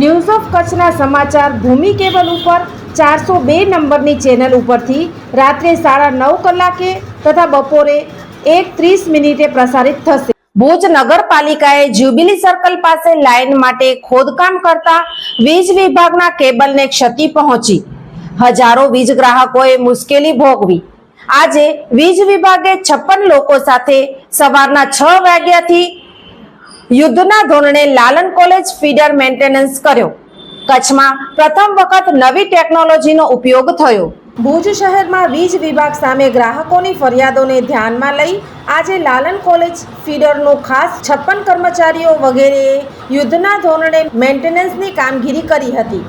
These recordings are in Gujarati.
News of કચ્છના સમાચાર ભૂમિ કેબલ ઉપર ચારસો બે નંબરની ચેનલ ઉપરથી રાત્રે સાડા નવ કલાકે તથા બપોરે એક ત્રીસ મિનિટે પ્રસારિત થશે. ભુજ નગરપાલિકાએ જ્યુબિલી સર્કલ પાસે લાઇન માટે ખોદકામ કરતા વીજ વિભાગના કેબલને ક્ષતિ પહોંચી. હજારો વીજ ગ્રાહકોએ મુશ્કેલી ભોગવી. આજે વીજ વિભાગે છપ્પન લોકો સાથે સવારના છ વાગ્યાથી યુદ્ધના ધોરણે લાલન કોલેજ ફીડર મેન્ટેનન્સ કર્યો. કચ્છમાં પ્રથમ વખત નવી ટેકનોલોજીનો ઉપયોગ થયો. ભુજ શહેરમાં વીજ વિભાગ સામે ગ્રાહકોની ફરિયાદોને ધ્યાનમાં લઈ આજે લાલન કોલેજ ફીડરનો ખાસ છપ્પન કર્મચારીઓ વગેરેએ યુદ્ધના ધોરણે મેન્ટેનન્સની કામગીરી કરી હતી.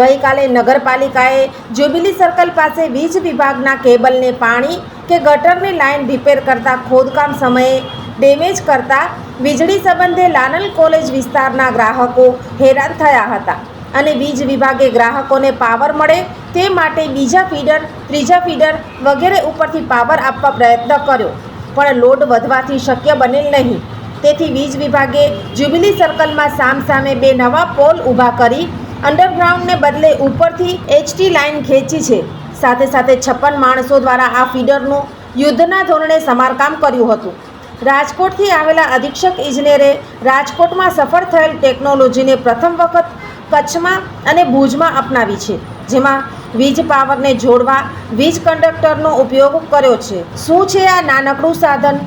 ગઈકાલે નગરપાલિકાએ જ્યુબિલી સર્કલ પાસે વીજ વિભાગના કેબલને પાણી કે ગટરની લાઇન રિપેર કરતા ખોદકામ સમયે ડેમેજ કરતા વીજળી સંબંધે લાનલ કોલેજ વિસ્તારના ગ્રાહકો હેરાન થયા હતા અને વીજ વિભાગે ગ્રાહકોને પાવર મળે તે માટે બીજા ફીડર, ત્રીજા ફીડર વગેરે ઉપરથી પાવર આપવા પ્રયત્ન કર્યો. પણ લોડ વધવાથી શક્ય બનેલ નહીં. તેથી વીજ વિભાગે જ્યુબિલી સર્કલમાં સામસામે બે નવા પોલ ઊભા કરી અંડરગ્રાઉન્ડને બદલે ઉપરથી એચટી લાઇન ખેંચી છે. સાથે સાથે છપ્પન માણસો દ્વારા આ ફીડરનું યુદ્ધના ધોરણે સમારકામ કર્યું હતું. રાજકોટથી આવેલા અધિક્ષક ઇજનેરે રાજકોટમાં સફળ થયેલ ટેકનોલોજીને પ્રથમ વખત કચ્છમાં અને ભુજમાં અપનાવી છે, જેમાં વીજ પાવરને જોડવા વીજ કંડક્ટરનો ઉપયોગ કર્યો છે. શું છે આ નાનકડું સાધન?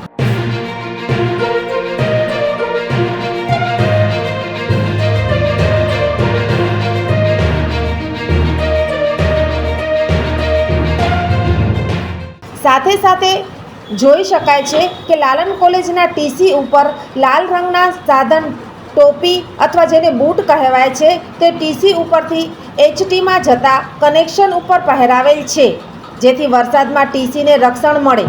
સાથે સાથે જોઈ શકાય છે કે લાલન કોલેજના ટીસી ઉપર લાલ રંગના સાધન, ટોપી અથવા જેને બૂટ કહેવાય છે, તે ટીસી ઉપરથી એચટીમાં જતા કનેક્શન ઉપર પહેરાવેલ છે, જેથી વરસાદમાં ટીસીને રક્ષણ મળે.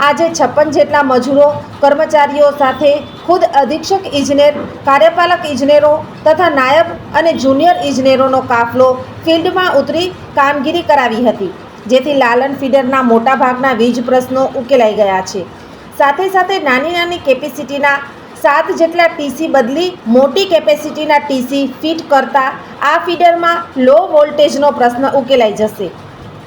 આજે છપ્પન જેટલા મજૂરો, કર્મચારીઓ સાથે ખુદ અધિક્ષક ઇજનેર, કાર્યપાલક ઇજનેરો તથા નાયબ અને જુનિયર ઇજનેરોનો કાફલો ફિલ્ડમાં ઉતરી કામગીરી કરાવી હતી. જેથી લાલન ફીડરના મોટાભાગના વીજ પ્રશ્નો ઉકેલાઈ ગયા છે. સાથે સાથે નાની નાની કેપેસિટીના સાત જેટલા ટીસી બદલી મોટી કેપેસિટીના ટીસી ફિટ કરતા આ ફીડરમાં લો વોલ્ટેજનો પ્રશ્ન ઉકેલાઈ જશે.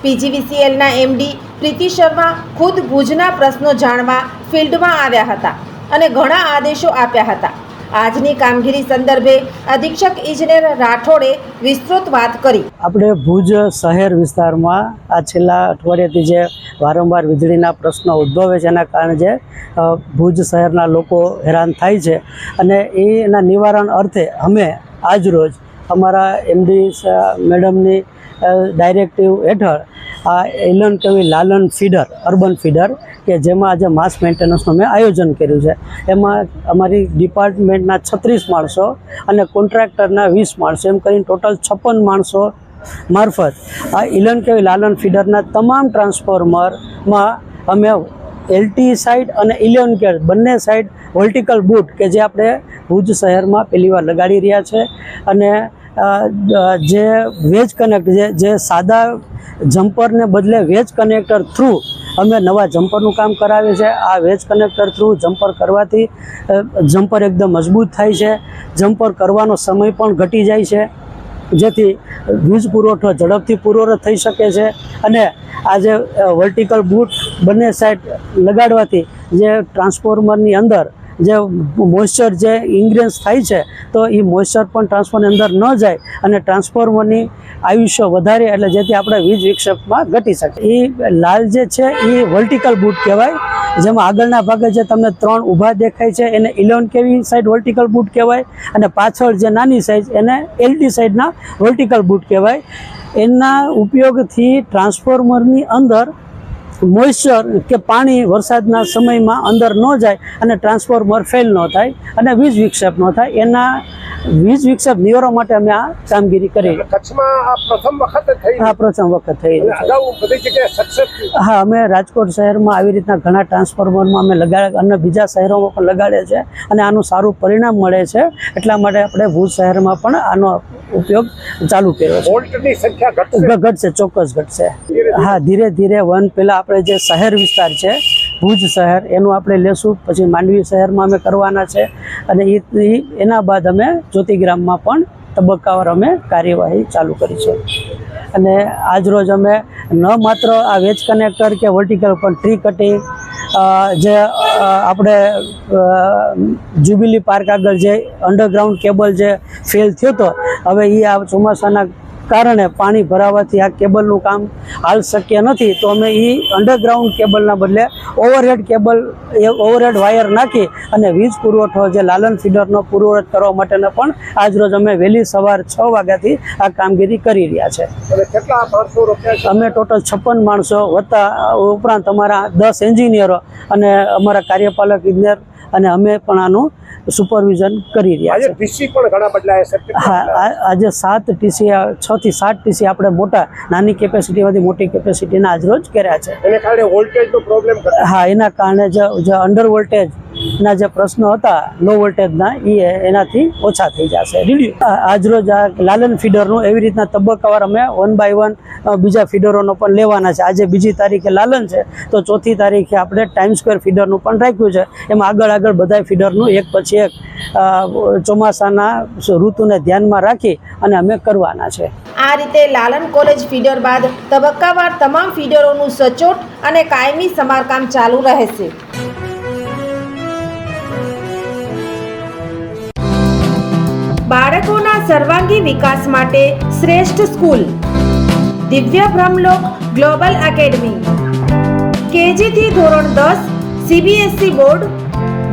પીજીવીસીએલના એમડી પ્રીતિ શર્મા ખુદ ભુજના પ્રશ્નો જાણવા ફિલ્ડમાં આવ્યા હતા અને ઘણા આદેશો આપ્યા હતા. આજની કામગીરી સંદર્ભે અધિક્ષક ઇજનેર રાઠોડે વિસ્તૃત વાત કરી. આપણે ભુજ શહેર વિસ્તારમાં આ છેલ્લા અઠવાડિયાથી જે વારંવાર વીજળીના પ્રશ્નો ઉદ્ભવે છે, એના કારણે જે ભુજ શહેરના લોકો હેરાન થાય છે. અને એના નિવારણ અર્થે અમે આજરોજ અમારા એમડી મેડમની ડાયરેક્ટિવ હેઠળ આ એલન કવિ લાલન ફીડર, અર્બન ફીડર કે જેમાં આજે માસ મેન્ટેનન્સનું મેં આયોજન કર્યું છે. એમાં અમારી ડિપાર્ટમેન્ટના છત્રીસ માણસો અને કોન્ટ્રાક્ટરના વીસ માણસો, એમ કરીને ટોટલ છપ્પન માણસો મારફત આ ઇલન કેવી લાલન ફીડરના તમામ ટ્રાન્સફોર્મરમાં અમે એલટી સાઇડ અને ઇલેવન કેર બંને સાઇડ વર્ટિકલ બૂટ કે જે આપણે ભુજ શહેરમાં પહેલી વાર લગાડી રહ્યા છે. અને જે વેજ કનેક્ટ જે સાદા જમ્પરને બદલે વેજ કનેક્ટર થ્રુ અમે નવા જમ્પરનું કામ કરાવીએ છીએ આ વેજ કનેક્ટર થ્રુ જમ્પર કરવાથી જમ્પર એકદમ મજબૂત થાય છે. જમ્પર કરવાનો સમય પણ ઘટી જાય છે. જેથી વીજ પુરવઠો ઝડપથી પૂરો થઈ શકે છે. અને આ જે વર્ટિકલ બૂટ બંને સાઈડ લગાડવાથી જે ટ્રાન્સફોર્મરની અંદર જે મોઇશ્ચર જે ઇન્ગ્રેન્સ થાય છે, તો એ મોઇશ્ચર પણ ટ્રાન્સફોર્મરની અંદર ન જાય અને ટ્રાન્સફોર્મરની આયુષ્ય વધારે એટલે જેથી આપણે વીજ વિક્ષેપમાં ઘટી શકે એ લાલ જે છે એ વર્ટિકલ બૂટ કહેવાય. જેમાં આગળના ભાગે જે તમને ત્રણ ઊભા દેખાય છે, એને ઇલેવન કેવી સાઈડ વર્ટિકલ બૂટ કહેવાય અને પાછળ જે નાની સાઈઝ એને એલટી સાઈડના વર્ટિકલ બૂટ કહેવાય. એના ઉપયોગથી ટ્રાન્સફોર્મરની અંદર મોઇશ્ચર કે પાણી વરસાદના સમયમાં અંદર ન જાય અને ટ્રાન્સફોર્મર ફેલ ન થાય અને વીજ વિક્ષેપ ન થાય એના વીજ વિક્ષેપ નિવારવા માટે અમે આ કામગીરી કરી. કચ્છમાં આ પ્રથમ વખત થઈ. પ્રથમ વખત હા અમે રાજકોટ શહેરમાં આવી રીતના ઘણા ટ્રાન્સફોર્મરમાં અમે લગાડ્યા અને બીજા શહેરોમાં પણ લગાડ્યા છે અને આનું સારું પરિણામ મળે છે. એટલા માટે આપણે ભુજ શહેરમાં પણ આનો ઉપયોગ ચાલુ કર્યો છે. સંખ્યા ઘટશે? ચોક્કસ ઘટશે. હા ધીરે ધીરે વન પહેલાં આપણે જે શહેર વિસ્તાર છે ભુજ શહેર એનું આપણે લેશું પછી માંડવી શહેરમાં અમે કરવાના છે અને એ એના બાદ અમે જ્યોતિગ્રામમાં પણ તબક્કાવાર અમે કાર્યવાહી ચાલુ કરી છે. અને આજરોજ અમે ન માત્ર આ વેજ કનેક્ટર કે વર્ટિકલ પણ ટ્રી કટિંગ જે આપણે જ્યુબિલી પાર્ક આગળ જે અંડરગ્રાઉન્ડ કેબલ જે ફેલ થયો હતો હવે એ આ ચોમાસાના કારણે પાણી ભરાવાથી આ કેબલનું કામ હાલ શક્ય નથી તો અમે એ અંડરગ્રાઉન્ડ કેબલના બદલે ઓવરહેડ કેબલ એ ઓવરહેડ વાયર નાખી અને વીજ પુરવઠો જે લાલન ફીડરનો પુરવઠો કરવા માટેનો પણ આજરોજ અમે વહેલી સવાર છ વાગ્યાથી આ કામગીરી કરી રહ્યા છે. અમે ટોટલ છપ્પન માણસો વત્તા ઉપરાંત અમારા દસ એન્જિનિયરો અને અમારા કાર્યપાલક ઇજનેર અને અમે પણ આનું સુપરવિઝન કરી રહ્યા આજે છે. ટીસી પણ ઘણા બદલાયા છે. કેટલા હા આજે સાત ટીસી છ થી સાત ટીસી આપણે મોટા નાની કેપેસિટીમાંથી મોટી કેપેસિટીના આજરોજ કર્યા છે. એને કારણે વોલ્ટેજનો પ્રોબ્લેમ હા એના કારણે જે અંડર વોલ્ટેજના જે પ્રશ્નો હતા લો વોલ્ટેજના એ એનાથી ઓછા થઈ જશે. આજરોજ આ લાલન ફીડરનું એવી રીતના તબક્કાવાર અમે વન બાય વન બીજા ફીડરોનો પણ લેવાના છે. આજે બીજી તારીખે લાલન છે તો ચોથી તારીખે આપણે ટાઈમ સ્ક્વેર ફીડરનું પણ રાખ્યું છે. એમાં આગળ આગળ બધા ફીડરનું એક પછી એક ચોમાસાના ઋતુને ધ્યાનમાં રાખી અને અમે કરવાના છે. આ રીતે લાલન કોલેજ ફીડર બાદ તબક્કાવાર તમામ ફીડરોનું સચોટ અને કાયમી સમારકામ ચાલુ રહેશે. બાળકોના સર્વાંગી વિકાસ માટે શ્રેષ્ઠ સ્કૂલ. દિવ્ય બ્રહ્મલોક ગ્લોબલ એકેડમી. કેજીથી ધોરણ દસ, સીબીએસઈ બોર્ડ.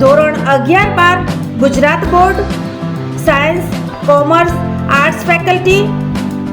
ધોરણ અગિયાર બાર, Gujarat board. Science, commerce, arts faculty.